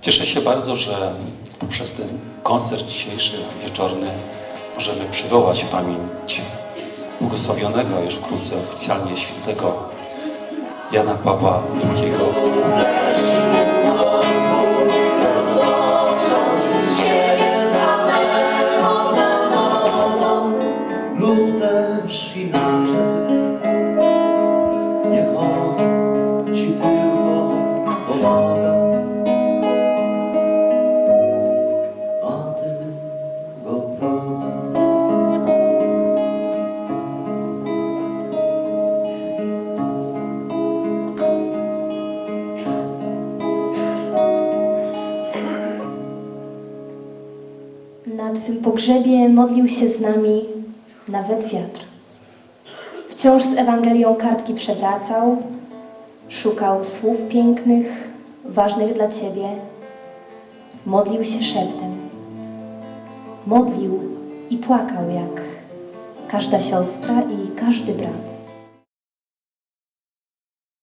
Cieszę się bardzo, że poprzez ten koncert dzisiejszy, wieczorny, możemy przywołać pamięć błogosławionego, już wkrótce oficjalnie świętego Jana Pawła II. inaczej. Niech On Ci tylko pomaga, Na Twym pogrzebie modlił się z nami nawet wiatr. Wciąż z Ewangelią kartki przewracał, szukał słów pięknych, ważnych dla Ciebie. Modlił się szeptem. Modlił i płakał jak każda siostra i każdy brat.